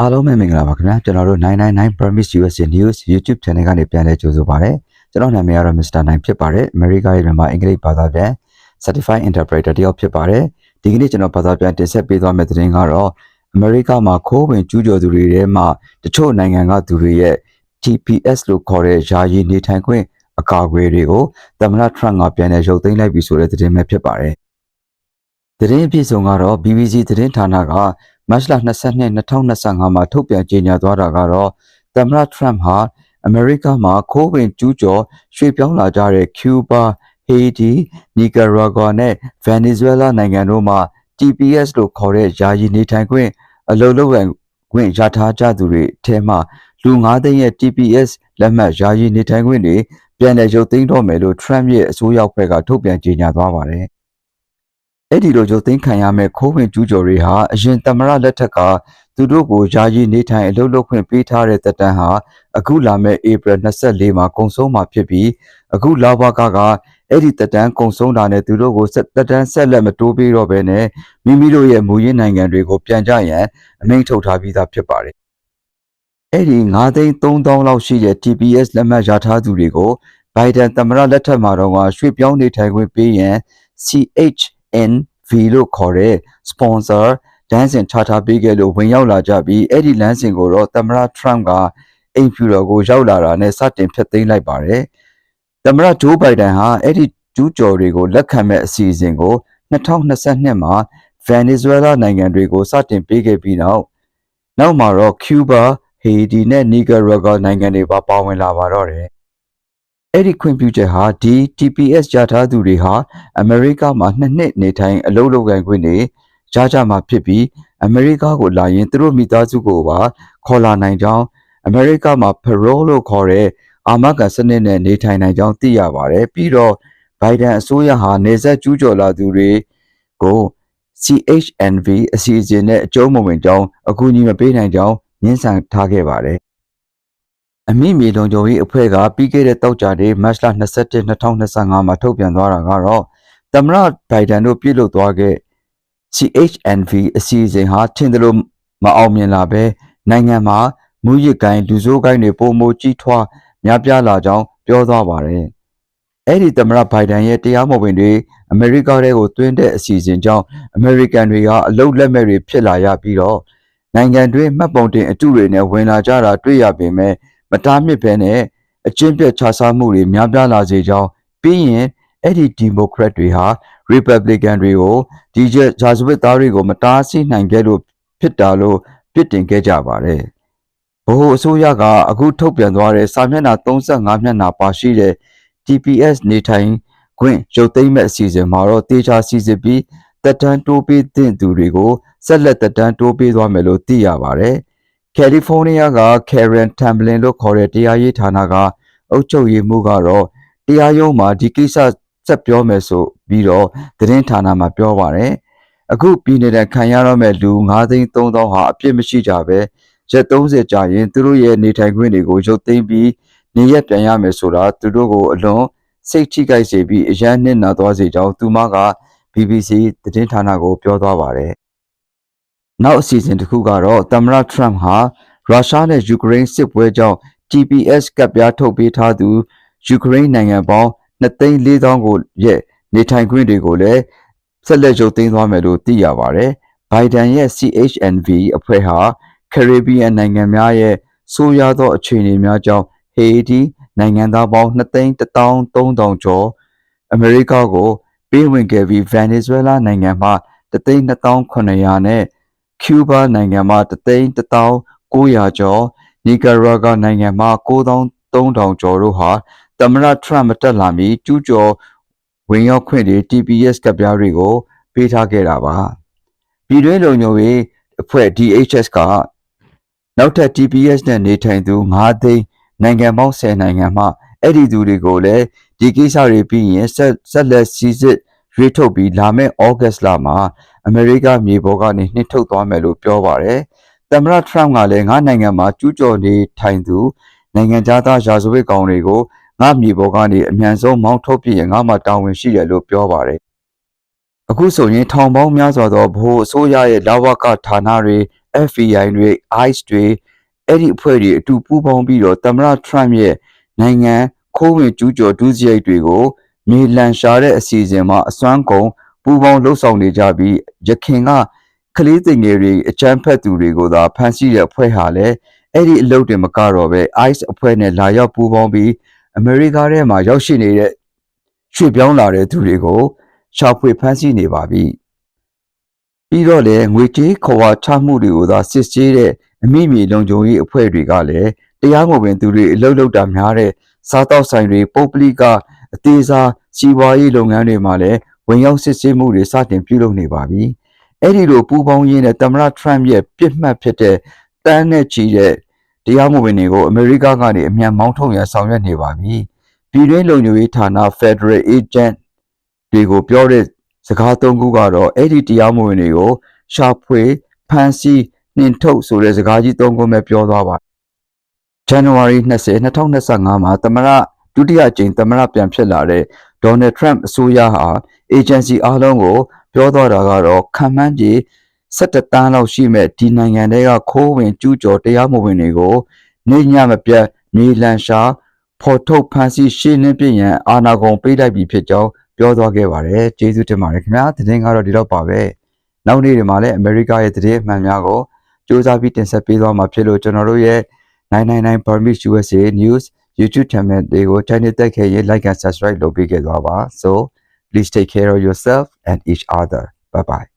အားလုံးပဲမင်္ဂလာပါခင်ဗျာကျွန်တော်တို့999 Promise USA News YouTube Channel ကနေပြန်လည်ကြိုဆိုပါရစေကျွန်တော်နာမည်ကတော့ Mr. 9ဖြစ်ပါတယ်အမေရိကရဲ့မြန်မာအင်္ဂလိပ်ဘာသာပြန် Certified Interpreter တယောက်ဖြစ်ပါတယ်ဒီကနေ့ကျွန်တော်ဘာသာပြန်တင်ဆက်ပေးသွားမယ့်သတင်းကတော့အမေရိကမှာခိုးဝင်ကျူးကျော်သူတွေထဲမှာတချို့နိုင်ငံကသူတွေရဲ့ TPS လို့ခေါ်တဲ့ယာယီနေထိုင်ခွင့်အကာအကွယ်တွေကိုသမ္မတ Trump ကပြန်လည်ရုပ်သိမ်းလိုက်ပြီဆိုတဲ့သတင်းပဲဖြစ်ပါတယ် သတင်းအပြည့်စုံကတော့ BBC သတင်းဌာနကမတ်လ22 2025မှာထုတ်ပြန်ကြေညာသွားတာကတော့သမ္မတ Trump ဟာအမေရိကမှာခိုးဝင်ကျူးကျော်ရွှေ့ပြောင်းလာကြတဲ့ Cuba, Haiti, Nicaragua နဲ့ Venezuela နိုင်ငံတို့မှာ TPS လို့ခေါ်တဲ့ယာယီနေထိုင်ခွင့်အလုပ်လုပ်ကိုင်ခွင့်ရထားကြသူတွေအထက်မှလူ9သိန်းရဲ့ TPS လက်မှတ်ယာယီနေထိုင်ခွင့်တွေပြန်လည်ရုပ်သိမ်းတော့မယ်လို့ Trump ရဲ့အစိုးရအဖွဲ့ကထုတ်ပြန်ကြေညာသွားပါတယ်။ အဲ့ဒီလိုရုပ်သိမ်းခံရမဲ့ခိုးဝင်ကျူးကျော်တွေဟာအရင်သမ္မတလက်ထက်ကသူတို့ကိုယာယီနေထိုင်အလုပ်လုပ်ခွင့်ပေးထားတဲ့တပ်တန်းဟာအခုလာမဲ့ဧပြီ24မှာကုန်ဆုံးမှာဖြစ်ပြီးအခုလာဘကကအဲ့ဒီတပ်တန်းကုန်ဆုံးတာနဲ့သူတို့ကိုဆက်တပ်တန်းဆက်လက်မတိုးပေးတော့ဘဲနဲ့မိမိတို့ရဲ့မူရင်းနိုင်ငံတွေကိုပြန်ကြရန်အမိန့်ထုတ်ထားပြီးသားဖြစ်ပါတယ်။အဲ့ဒီ9သိန်း3000လောက်ရှိတဲ့ TPS လက်မှတ်ရထားသူတွေကိုဘိုင်ဒန်သမ္မတလက်ထက်မှာတော့ရွှေ့ပြောင်းနေထိုင်ခွင့်ပေးရန် CHNV လို့ခေါ်တဲ့ sponsor လမ်းစဉ်ချထားပေးခဲ့လို့ဝင်ရောက်လာကြပြီးအဲ့ဒီလမ်းစဉ်ကိုတော့သမ္မတ Trump ကအိမ်ဖြူတော်ကိုရောက်လာတာနဲ့စတင်ဖျက်သိမ်းလိုက်ပါတယ်။သမ္မတဂျိုးဘိုင်ဒန်ဟာအဲ့ဒီကျူးကျော်တွေကိုလက်ခံမဲ့အစီအစဉ်ကို2022မှာ Venezuela နိုင်ငံတွေကိုစတင်ပေးခဲ့ပြီးနောက်နောက်မှာတော့ Cuba, Haiti နဲ့ Nicaragua နိုင်ငံတွေပါပါဝင်လာပါတော့တယ်။ အဲ့ဒီခွင့်ပြုချက်ဟာဒီ TPS ရထားသူတွေဟာအမေရိကမှာနှစ်နှစ်နေထိုင်အလုပ်လုပ်ကိုင်ခွင့်တွေရကြမှာဖြစ်ပြီးအမေရိကကိုလာရင်သူတို့မိသားစုကိုပါခေါ်လာနိုင်ကြောင်းအမေရိကမှာ parole လို့ခေါ်တဲ့အာမခံစနစ်နဲ့နေထိုင်နိုင်ကြောင်းသိရပါတယ်ပြီးတော့ဘိုင်ဒန်အစိုးရဟာနေဆက်ကျူးကျော်လာသူတွေကို CHNV အစီအစဉ်နဲ့အကျုံးမဝင်ကြောင်းအကူအညီမပေးနိုင်ကြောင်းညှင်းဆန်ထားခဲ့ပါတယ် အမိမြေလုံခြုံရေးအဖွဲ့ကပြီးခဲ့တဲ့တောက်ကြတဲ့မတ်လ21 2025မှာထုတ်ပြန်သွားတာကတော့သမ္မတဘိုင်ဒန်တို့ပြုလုပ်သွားခဲ့ CHNV အစီအစဉ်ဟာထင်တယ်လို့မအောင်မြင်လာပဲနိုင်ငံမှာမူရစ်ကိုင်းလူဆိုးကိုင်းတွေပုံမကြီးထွားများပြားလာကြောင်းပြောသွားပါတယ်။အဲ့ဒီသမ္မတဘိုင်ဒန်ရဲ့တရားမဝင်တွေအမေရိကတဲကိုတွင်းတဲ့အစီအစဉ်ကြောင့်အမေရိကန်တွေကအလုတ်လက်မဲ့တွေဖြစ်လာရပြီးတော့နိုင်ငံတွင်းမှတ်ပုံတင်အတုတွေနဲ့ဝင်လာကြတာတွေ့ရပေမဲ့ မတားမြစ်ဘဲနဲ့အကျင့်ပြတ်ခြားစားမှုတွေများပြားလာစေကြောင်းပြီးရင်အဲ့ဒီဒီမိုကရက်တွေဟာ Republican တွေကိုဒီကျဂျာဇဝတ်သားတွေကိုမတားဆီးနိုင်ခဲ့လို့ဖြစ်တာလို့ပြစ်တင်ခဲ့ကြပါတယ်။ဗဟိုအစိုးရကအခုထုတ်ပြန်သွားတဲ့စာမျက်နှာ35မျက်နှာပါရှိတဲ့ TPS နေထိုင်ခွင့်ရုပ်သိမ်းမဲ့အစီအစဉ်မှာတော့တေချာစီစစ်ပြီးတက်တန်းတိုးပေးတဲ့သူတွေကိုဆက်လက်တက်တန်းတိုးပေးသွားမယ်လို့သိရပါတယ်။ ကယ်လီဖိုးနီးယားက Karen Tamblin လို့ခေါ်တဲ့တရားရေးဌာနကအုပ်ချုပ်ရေးမှူးကတော့တရားရုံးမှာဒီကိစ္စဆက်ပြောမယ်ဆိုပြီးတော့သတင်းဌာနမှာပြောပါတယ်အခုပြည်နေတဲ့ခံရတော့မဲ့လူ9သိန်း3000ဟာအပြစ်မရှိကြပဲရက်30ကြာရင်သူတို့ရဲ့နေထိုင်ခွင့်တွေကိုရုပ်သိမ်းပြီးနေရက်ပြန်ရမယ်ဆိုတာသူတို့ကိုအလွန်စိတ်ထိခိုက်စေပြီးအရန်နစ်နာသွားစေကြောင်းသူမက BBC သတင်းဌာနကိုပြောသွားပါတယ် နောက်အစီအစဉ်တစ်ခုကတော့သမ္မတ Trump ဟာရုရှားနဲ့ယူကရိန်းစစ်ပွဲကြောင့် TPS ကပ်ပြားထုတ်ပေးထားသူယူကရိန်းနိုင်ငံပေါင်း2,400ကိုရဲ့နေထိုင်ခွင့်တွေကိုလည်းဆက်လက်ရုပ်သိမ်းသွားမယ်လို့သိရပါတယ်။ဘိုင်ဒန်ရဲ့ CHNV အဖွဲ့ဟာကရေဘီယံနိုင်ငံများရဲ့ဆိုးရွားသောအခြေအနေများကြောင့်ဟေတီနိုင်ငံသားပေါင်း2,13000ကျော်အမေရိကကိုပေးဝင်ခဲ့ပြီးဗင်နီဇွဲလားနိုင်ငံမှ3,2900နဲ့ ကျူးဘားနိုင်ငံမှ3,1900ကျော်နီကာရာဂါနိုင်ငံမှ9300ကျော်တို့ဟာသမ္မတထရမ့်မတက်လာမီကျူးကျော်ဝင်ရောက်ခွင့်တွေ TPS ကပ်ပြားတွေကို ပေးထားခဲ့တာပါပြည်တွင်းလုံခြုံရေးအဖွဲ့ DHS ကနောက်ထပ် TPS နဲ့နေထိုင်သူ9သိန်းနိုင်ငံပေါင်း10နိုင်ငံမှအဲ့ဒီသူတွေကိုလည်းဒီကိစ္စတွေပြီးရင်ဆက်ဆက်လက်စီစစ် ရွေးထုတ်ပြီးလာမယ့်ဩဂတ်လမှာအမေရိကမြေပေါ်ကနေနှိထုတ်သွားမယ်လို့ပြောပါတယ်သမ္မတထရမ့်ကလည်းငါနိုင်ငံမှာကျူးကျော်နေထိုင်သူနိုင်ငံသားရာဇဝတ်ကောင်တွေကိုငါမြေပေါ်ကနေအမြန်ဆုံးမောင်းထုတ်ပြရင်ငါမှတာဝန်ရှိတယ်လို့ပြောပါတယ်အခုဆိုရင်ထောင်ပေါင်းများစွာသောဗဟိုအစိုးရရဲ့လာဝကဌာနတွေ FBI တွေ ICE တွေအဲ့ဒီအဖွဲ့တွေအတူပူးပေါင်းပြီးတော့သမ္မတ Trump ရဲ့နိုင်ငံခိုးဝင်ကျူးကျော်ဒုစရိုက်တွေကို မြေလန်ရှာတဲ့အစီအစဉ်မှာအစွမ်းကုန်ပူးပေါင်းလှုပ်ဆောင်နေကြပြီးရခင်ကကလေးသိငယ်တွေအကြမ်းဖက်သူတွေကိုသာဖမ်းဆီးတဲ့အဖွဲ့ဟာလည်းအဲ့ဒီအလုပ်တွေမကတော့ပဲ ICE အဖွဲ့နဲ့လာရောက်ပူးပေါင်းပြီးအမေရိကထဲမှာရောက်ရှိနေတဲ့ရွှေ့ပြောင်းလာတဲ့သူတွေကိုရှာဖွေဖမ်းဆီးနေပါပြီ။ပြီးတော့လည်းငွေကြေးခွာချမှုတွေကိုသာစစ်ဆေးတဲ့အမိမြေလုံခြုံရေးအဖွဲ့တွေကလည်းတရားမဝင်သူတွေအလုပ်လုပ်တာများတဲ့စားတောက်ဆိုင်တွေပုပ်ပလိက အသေးစားစီးပွားရေးလုပ်ငန်းတွေမှာလည်းဝင်ရောက်စစ်ဆေးမှုတွေစတင်ပြုလုပ်နေပါပြီ။အဲ့ဒီလိုပူးပေါင်းရင်းနဲ့သမ္မတ Trump ရဲ့ပြစ်မှတ်ဖြစ်တဲ့တန်းနဲ့ချီတဲ့တရားမဝင်တွေကိုအမေရိကကနေအမြန်မောင်းထုတ်ရန်ဆောင်ရွက်နေပါပြီ။ပြည်တွင်းလုံခြုံရေးဌာန Federal Agent တွေကိုပြောတဲ့စကားသုံးခုကတော့အဲ့ဒီတရားမဝင်တွေကိုရှာဖွေဖမ်းဆီးနှင်ထုတ်ဆိုတဲ့စကားကြီးသုံးခုပဲပြောသွားပါ January 20 2025မှာသမရ ဒုတိယကြိမ်သမရပြန်ဖြစ်လာတဲ့ Donald Trump အစိုးရဟာ agency အားလုံးကို ပြောသွားတာကတော့ခံမှန်းကြီး17တန်းလောက်ရှိမဲ့ဒီနိုင်ငံတွေကခိုးဝင်ကျူးကျော်တရားမဝင်တွေကိုနေညမပြတ်မြေလန်ရှာဖော်ထုတ်ဖမ်းဆီးရှင်းလင်းပြရန်အာဏာကုန်ပေးလိုက်ပြီဖြစ်ကြောင်းပြောသွားခဲ့ပါတယ်ကျေးဇူးတင်ပါတယ်ခင်ဗျာသတင်းကတော့ဒီတော့ပါပဲနောက်နေ့တွေမှာလည်းအမေရိကရဲ့သတင်းအမှန်များကိုစူးစမ်းပြီးတင်ဆက်ပေးသွားမှာဖြစ်လို့ကျွန်တော်တို့ရဲ့999 Permit USA News YouTube channel တွေကို channel တက်ခဲ့ရင် like and subscribe လုပ်ပေးခဲ့သွားပါ so please take care of yourself and each other bye bye